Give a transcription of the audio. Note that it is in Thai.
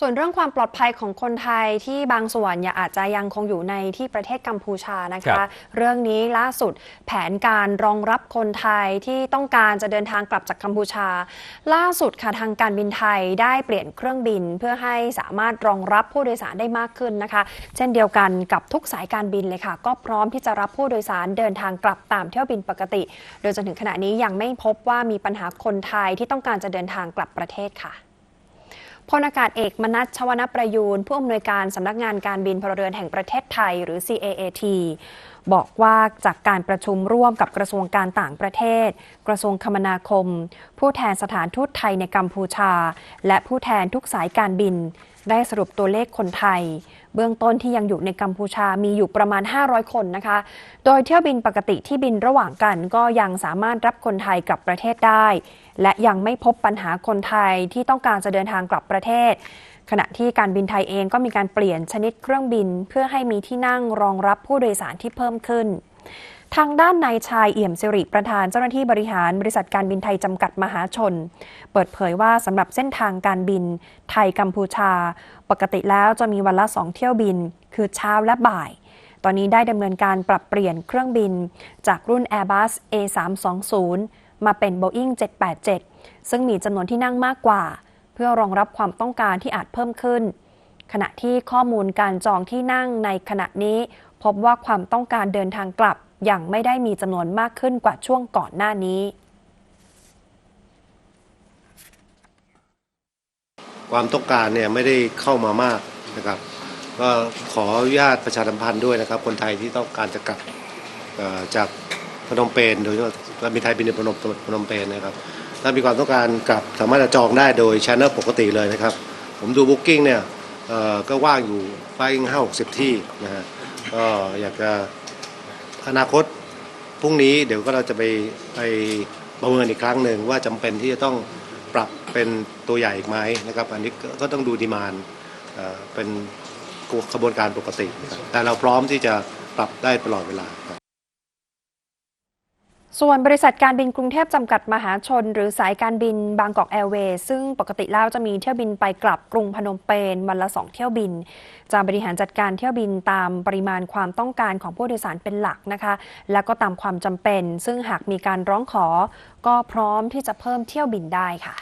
ส่วนเรื่องความปลอดภัยของคนไทยที่บางส่วนอย่าอาจจะยังคงอยู่ในที่ประเทศกัมพูชานะครัคะบเรื่องนี้ล่าสุดแผนการรองรับคนไทยที่ต้องการจะเดินทางกลับจากกัมพูชา ล่าสุดค่ะทางการบินไทยได้เปลี่ยนเครื่องบิน เพื่อให้สามารถรองรับผู้โดยสารได้มากขึ้นนะคะ เช่นเดียวกันกับทุกสายการบินเลยค่ะ ก็พร้อมที่จะรับผู้โดยสารเดินทางกลับตามเที่ยวบินปกติ โดยจนถึงขณะนี้ยังไม่พบว่ามีปัญหาคนไทยที่ต้องการจะเดินทางกลับประเทศค่ะ พลอากาศเอกมนัชชวนประยูนผู้อำนวยการสำนักงานการบินพลเรือนแห่งประเทศไทยหรือ CAAT บอกว่าจากการประชุมร่วมกับกระทรวงการต่างประเทศ กระทรวงคมนาคม ผู้แทนสถานทูตไทยในกัมพูชา และผู้แทนทุกสายการบิน ได้สรุปตัวเลขคนไทย เบื้องต้นที่ยังอยู่ในกัมพูชามีอยู่ประมาณ 500 คนนะคะ โดยเที่ยวบินปกติที่บินระหว่างกัน ก็ยังสามารถรับคนไทยกลับประเทศได้ และยังไม่พบปัญหาคนไทยที่ต้องการจะเดินทางกลับประเทศ ขณะที่การบินไทยเองก็มีการเปลี่ยนชนิดเครื่องบิน เพื่อให้มีที่นั่งรองรับผู้โดยสารที่เพิ่มขึ้น ทางด้านนายชายเอี่ยมสิริประธานเจ้าหน้าที่บริหารบริษัทการบินไทยจำกัดมหาชน เปิดเผยว่าสำหรับเส้นทางการบินไทยกัมพูชา ปกติแล้วจะมีวันละ2เที่ยวบิน คือเช้าและบ่าย ตอนนี้ได้ดำเนินการปรับเปลี่ยนเครื่องบิน จากรุ่น Airbus A320 มาเป็น Boeing 787 ซึ่งมีจำนวนที่นั่งมากกว่า เพื่อรองรับความต้องการที่อาจเพิ่มขึ้น ขณะที่ข้อมูลการจองที่นั่งในขณะนี้ พบว่าความต้องการเดินทางกลับ ยังไม่ได้มีจำนวนมากขึ้นกว่าช่วงก่อนหน้านี้ ความต้องการเนี่ยไม่ได้เข้ามามากนะครับก็ขออนุญาตประชาสัมพันธ์ด้วยนะครับ คนไทยที่ต้องการจะกลับจากพนมเปญโดยเฉพาะการบินไทยบินในพนมพนมเปญนะครับ ถ้ามีความต้องการกลับสามารถจะจองได้โดยช n น e l ปกติเลยนะครับ ผมดูบุ๊กิ้งเนี่ยก็ว่างอยู่ไฟห้าหกสิบที่นะฮะก็อยากจะ อนาคตพรุ่งนี้เดี๋ยวก็เราจะไปไปประเมินอีกครั้งหนึ่งว่าจำเป็นที่จะต้องปรับเป็นตัวใหญ่อีกไหมนะครับ อันนี้ก็ต้องดูดีมานเป็นกระบวนการปกติ แต่เราพร้อมที่จะปรับได้ตลอดเวลาครับ ส่วนบริษัทการบินกรุงเทพจำกัดมหาชน หรือสายการบินบางกอกแอร์เวย์ซึ่งปกติแล้วจะมีเที่ยวบินไปกลับกรุงพนมเปญวันละ2เที่ยวบิน จะบริหารจัดการเที่ยวบินตามปริมาณความต้องการของผู้โดยสารเป็นหลักนะคะ และก็ตามความจำเป็น ซึ่งหากมีการร้องขอ ก็พร้อมที่จะเพิ่มเที่ยวบินได้ค่ะ